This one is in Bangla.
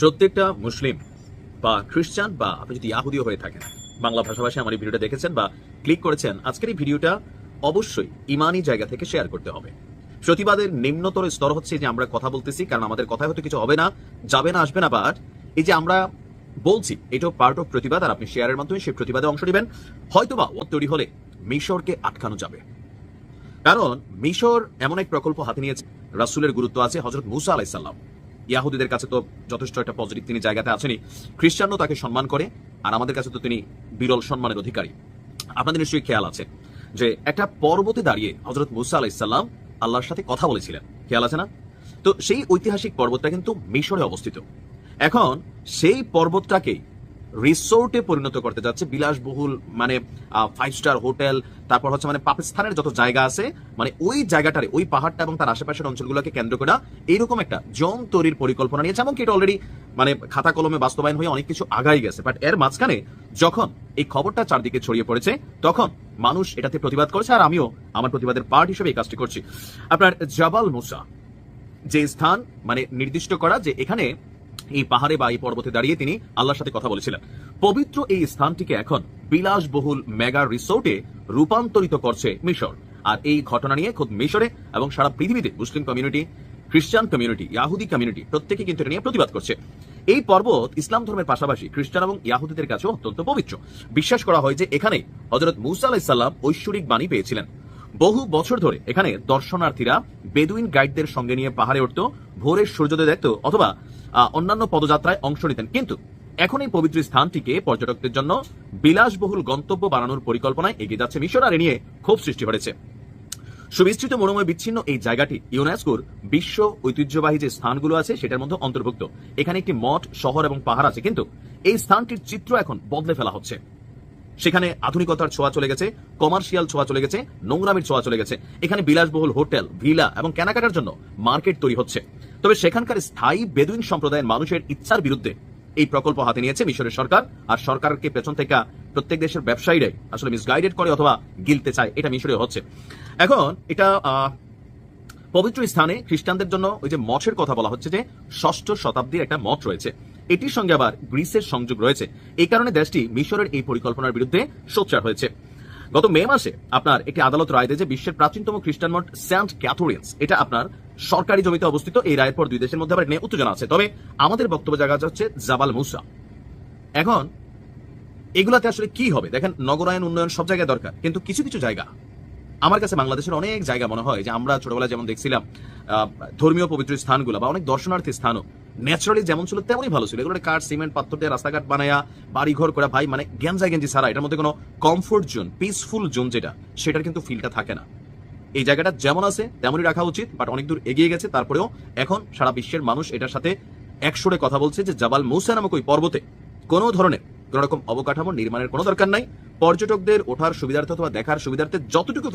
প্রত্যেকটা মুসলিম বা খ্রিস্টান বা আপনি যদি ইয়াহুদিও হয়ে থাকেন, বাংলা ভাষাভাষী আমার এই ভিডিওটা দেখেছেন বা ক্লিক করেছেন, আজকের এই ভিডিওটা অবশ্যই ইমানি জায়গা থেকে শেয়ার করতে হবে। প্রতিবাদের নিম্নতর স্তর হচ্ছে যে আমরা কথা বলতেছি, কারণ আমাদের কথা হয়তো কিছু হবে না, যাবে না, আসবে না বাট এই যে আমরা বলছি, এটাও পার্ট অফ প্রতিবাদ, আর আপনি শেয়ারের মাধ্যমে সেই প্রতিবাদে অংশ নেবেন। হয়তোবা ও তৈরি হলে মিশরকে আটকানো যাবে। কারণ মিশর এমন এক প্রকল্প হাতে নিয়েছে, রাসুলের গুরুত্ব আছে হজরত মুসা আলাইসাল্লাম ইয়াহুদিদের কাছে তো যথেষ্ট একটা পজিটিভ তিনি জায়গাতে আছেনই। খ্রিস্টানও তাকে সম্মান করে, আর আমাদের কাছে তো তিনি বিরল সম্মানের অধিকারী। আপনাদের নিশ্চয়ই খেয়াল আছে যে একটা পর্বতে দাঁড়িয়ে হজরত মুসা আলাইসাল্লাম আল্লাহর সাথে কথা বলেছিলেন। খেয়াল আছে না? তো সেই ঐতিহাসিক পর্বতটা কিন্তু মিশরে অবস্থিত। এখন সেই পর্বতটাকে রিসোর্টে পরিণত করতে যাচ্ছে। বিলাসবহুল মানে ফাইভ স্টার হোটেল, তারপর হচ্ছে মানে পাকিস্তানের যত জায়গা আছে মানে ওই জায়গাটারে, ওই পাহাড়টা এবং তার আশেপাশের অঞ্চলগুলোকে কেন্দ্র করে এইরকম একটা জম তৈরির পরিকল্পনা নিয়েছে। এমনকি এটা অলরেডি মানে খাতা কলমে বাস্তবায়ন হয়ে অনেক কিছু আগাই গেছে। বাট এর মাঝখানে যখন এই খবরটা চারদিকে ছড়িয়ে পড়েছে, তখন মানুষ এটাতে প্রতিবাদ করেছে আর আমিও আমার প্রতিবাদের পার্ট হিসেবে এই কাজটি করছি। আপনার জাবাল মুসা যে স্থান মানে নির্দিষ্ট করা যে এখানে এই পাহাড়ে বা এই পর্বতে দাঁড়িয়ে তিনি আল্লাহর সাথে কথা বলেছিলেন। পবিত্র এই স্থানটিকে এখন বিলাসবহুল মেগা রিসোর্টে রূপান্তরিত করছে মিশর। আর এই ঘটনা নিয়ে খোদ মিশরে এবং সারা পৃথিবীতে মুসলিম কমিউনিটি খ্রিস্টান কমিউনিটি ইয়াহুদি কমিউনিটি প্রত্যেকে কিন্তু এটা নিয়ে প্রতিবাদ করছে। এই পর্বত ইসলাম ধর্মের পাশাপাশি খ্রিস্টান এবং ইয়াহুদিদের কাছেও অত্যন্ত পবিত্র। বিশ্বাস করা হয় যে এখানে হজরত মুসা আলাইসাল্লাম ঐশ্বরিক বাণী পেয়েছিলেন। বহু বছর ধরে এখানে দর্শনার্থীরা বেদুইন গাইডদের সঙ্গে নিয়ে পাহাড়ে উঠত ভোরের সূর্যোদয় দেখত অথবা অন্যান্য পদযাত্রায় অংশ নিতেন। কিন্তু এখন এই পবিত্র স্থানটিকে পর্যটকদের জন্য বিলাসবহুল গন্তব্য বানানোর পরিকল্পনায় এগিয়ে যাচ্ছে মিশর আর নিয়ে ক্ষোভ সৃষ্টি হয়েছে। সুবিস্তৃত মনোময় বিচ্ছিন্ন এই জায়গাটি ইউনেস্কোর বিশ্ব ঐতিহ্যবাহী যে স্থানগুলো আছে সেটার মধ্যে অন্তর্ভুক্ত। এখানে একটি মঠ, শহর এবং পাহাড় আছে, কিন্তু এই স্থানটির চিত্র এখন বদলে ফেলা হচ্ছে। সেখানে আধুনিকতার ছোঁয়া চলে গেছে কমার্শিয়াল ছোঁয়া চলে গেছে, নোংরামির ছোঁয়া চলে গেছে। এখানে বিলাসবহুল হোটেল, ভিলা এবং কেনাকাটার জন্য মার্কেট তৈরি হচ্ছে। তবে সেখানকার স্থায়ী বেদুইন সম্প্রদায়ের মানুষের ইচ্ছার বিরুদ্ধে এই প্রকল্প হাতে নিয়েছে মিশরের সরকার, আর সরকারকে পেছন থেকে প্রত্যেক দেশের ব্যবসায়ীরাই আসলে মিসগাইডেড করে অথবা গিলতে চায়, এটা মিশরে হচ্ছে। এখন এটা পবিত্র স্থানে খ্রিস্টানদের জন্য ওই যে মঠের কথা বলা হচ্ছে যে ষষ্ঠ শতাব্দীর একটা মঠ রয়েছে। এটির সঙ্গে আবার গ্রিসের সংযোগ রয়েছে। এই কারণে দেশটি মিশরের এই পরিকল্পনার বিরুদ্ধে সোচ্চার হয়েছে। গত মে মাসে আপনার একটি আদালত রায় দেয় যে বিশ্বের প্রাচীনতম খ্রিস্টান মঠ সেন্ট ক্যাথোরিয়ান্স এটা আপনার সরকারি জমিতে অবস্থিত। এই রায়ের পর দুই দেশের মধ্যে আবার নিয়ে উত্তেজনা আছে। তবে আমাদের বক্তব্য জায়গা হচ্ছে জাবাল মুসা। এখন এগুলাতে আসলে কি হবে? দেখেন, নগরায়ন, উন্নয়ন সব জায়গায় দরকার, কিন্তু কিছু কিছু জায়গা আমার কাছে বাংলাদেশের অনেক জায়গা মনে হয় যে আমরা ছোটবেলায় যেমন দেখছিলাম ধর্মীয় পবিত্র স্থানগুলো বা অনেক দর্শনার্থী স্থানও ন্যাচারালি যেমন ছিল তেমনই ভালো ছিল। এগুলো কাঠ সিমেন্ট পাথর দিয়ে রাস্তাঘাট বানায়া বাড়ি ঘর করা, ভাই মানে গেঞ্জা গেঞ্জি ছাড়া এটার মধ্যে কোনো কমফোর্ট জোন পিসফুল জোন যেটা, সেটার কিন্তু ফিলটা থাকে না। এই জায়গাটা যেমন আছে, তেমনই রাখা উচিত বাট অনেক দূর এগিয়ে গেছে। তারপরেও এখন সারা বিশ্বের মানুষ এটার সাথে একসরে কথা বলছে যে জাবাল মৌসা নামক ওই পর্বতে কোনো ধরনের কোনো রকম অবকাঠামো নির্মাণের কোনো দরকার নাই। পর্যটকদের ওঠার সুবিধার্থে অথবা দেখার সুবিধার্থে যতটুকু